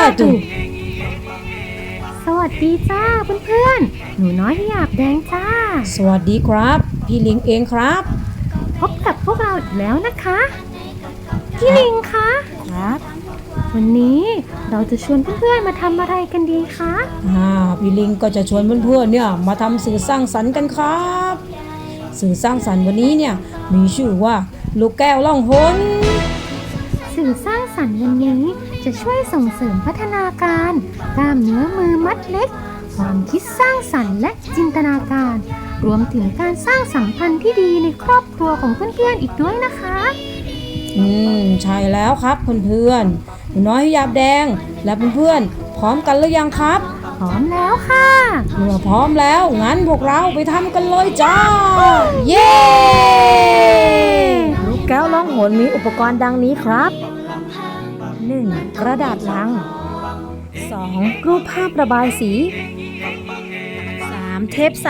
าตุฮ์สวัสดีจ้าเพื่อนๆ หนูน้อยที่อยากแดงจ้า สวัสดีครับ พี่ลิงเองครับ พบกับพวกเราอีกแล้วนะคะพี่ลิงคะ ครับวันนี้เราจะชวนเพื่อนๆมาทำอะไรกันดีคะอ่าพี่ลิงก็จะชวนเพื่อนๆเนี่ยมาทำสื่อสร้างสรรค์กันครับ สื่อสร้างสรรค์วันนี้เนี่ยมีชื่อว่าลูกแก้วล่องหน สื่อสร้างสรรค์วันนี้จะช่วยส่งเสริมพัฒนาการ กล้ามเนื้อมือมัดเล็ก ความคิดสร้างสรรค์และจินตนาการ รวมถึงการสร้างสัมพันธ์ที่ดีในครอบครัวของเพื่อนๆอีกด้วยนะคะ อืมใช่แล้วครับเพื่อนๆหนูน้อยหยาบแดง และเพื่อนๆพร้อมกันหรือยังครับพร้อมแล้วค่ะเมื่อพร้อมแล้วงั้นพวกเราไปทำกันเลยจ้า เย้ ลูกแก้วล่องหนมีอุปกรณ์ดังนี้ครับ 1. กระดาษลัง 2. รูปภาพระบายสี 3. เทปใส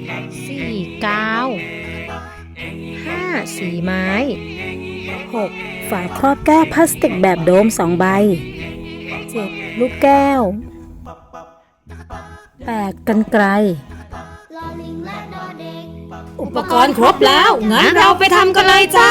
4. กาว 5. สีไม้ 6. ฝาครอบแก้วพลาสติกแบบโดม 2 ใบ 7. ลูกแก้ว 8. กันไกล อุปกรณ์ครบแล้ว งั้นเราไปทำกันเลยจ้า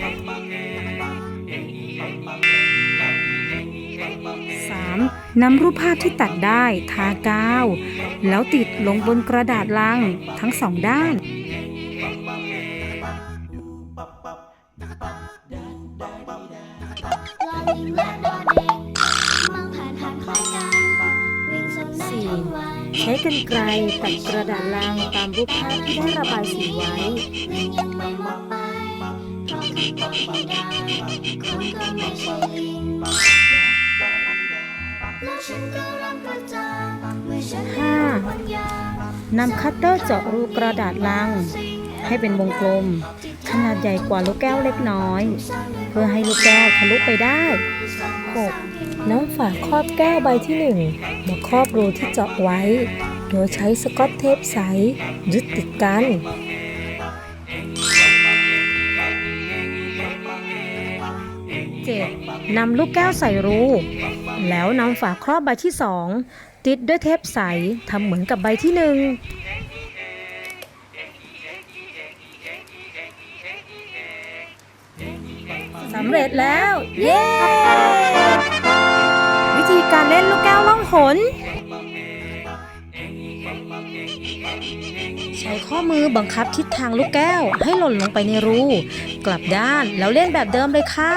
นำรูปภาพที่ตัดได้ทากาว แล้วติดลงบนกระดาษลังทั้งสองด้าน 4. ใช้กรรไกรตัดกระดาษลังตามรูปภาพที่ได้ระบายสีไว้ 5. นำคัตเตอร์เจาะรูกระดาษลัง ให้เป็นวงกลม ขนาดใหญ่กว่าลูกแก้วเล็กน้อย เพื่อให้ลูกแก้วทะลุไปได้ 6. น้ำฝาครอบแก้วใบที่ 1 มาครอบรูที่เจาะไว้ โดยใช้สกอตเทปใสยึดติดกัน 7. นำลูกแก้วใส่รู แล้วนำฝาครอบใบที่สองติดด้วยเทปใสทำเหมือนกับใบที่หนึ่งสำเร็จแล้ว เย้ วิธีการเล่นลูกแก้วล่องหน ใช้ข้อมือบังคับทิศทางลูกแก้วให้หล่นลงไปในรู กลับด้านแล้วเล่นแบบเดิมเลยค่ะ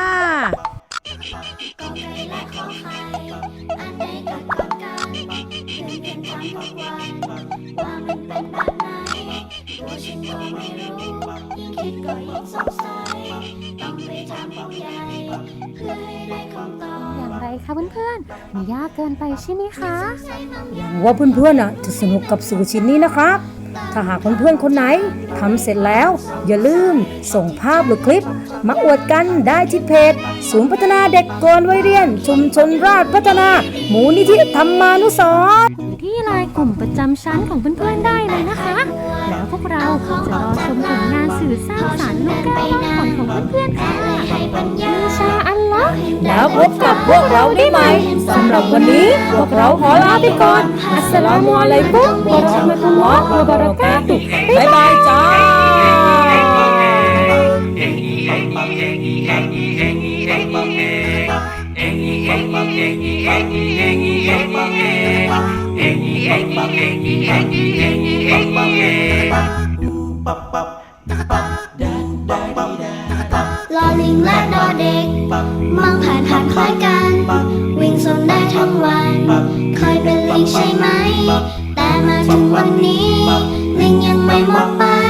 อย่างไรคะเพื่อนๆไม่ยากเกินไปใช่ไหมคะหวังว่าเพื่อนๆน่ะจะสนุกกับสูตรชิ้นนี้นะครับ ถ้าหากเพื่อนๆคนไหนทำเสร็จแล้ว อย่าลืมส่งภาพหรือคลิป มาอวดกันได้ที่เพจศูนย์พัฒนาเด็กก่อนวัยเรียน ชุมชนราชพัฒนา หมูนิธิธรรมานุสร จำชั้นของเพื่อนๆได้เลยนะคะ แล้วพวกเราจะรอชมผลงานสื่อสร้างสรรค์ลูกแก้วล่องหนของเพื่อนๆค่ะอิชาอัลลอฮ์แล้วพบกับพวกเราได้ไหมสำหรับวันนี้พวกเราขอลาไปก่อนอัสสลามุอะลัยกุมวะเราะห์มะตุลลอฮ์วะบะเราะกาตุฮ์บ๊ายบายจ้า ลอลิงและดอเด็ก มองผ่านผ่านคล้ายกัน วิ่งสนได้ทั้งวัน เคยเป็นลิงใช่ไหม แต่มาถึงวันนี้ ลิงยังไม่หมดไป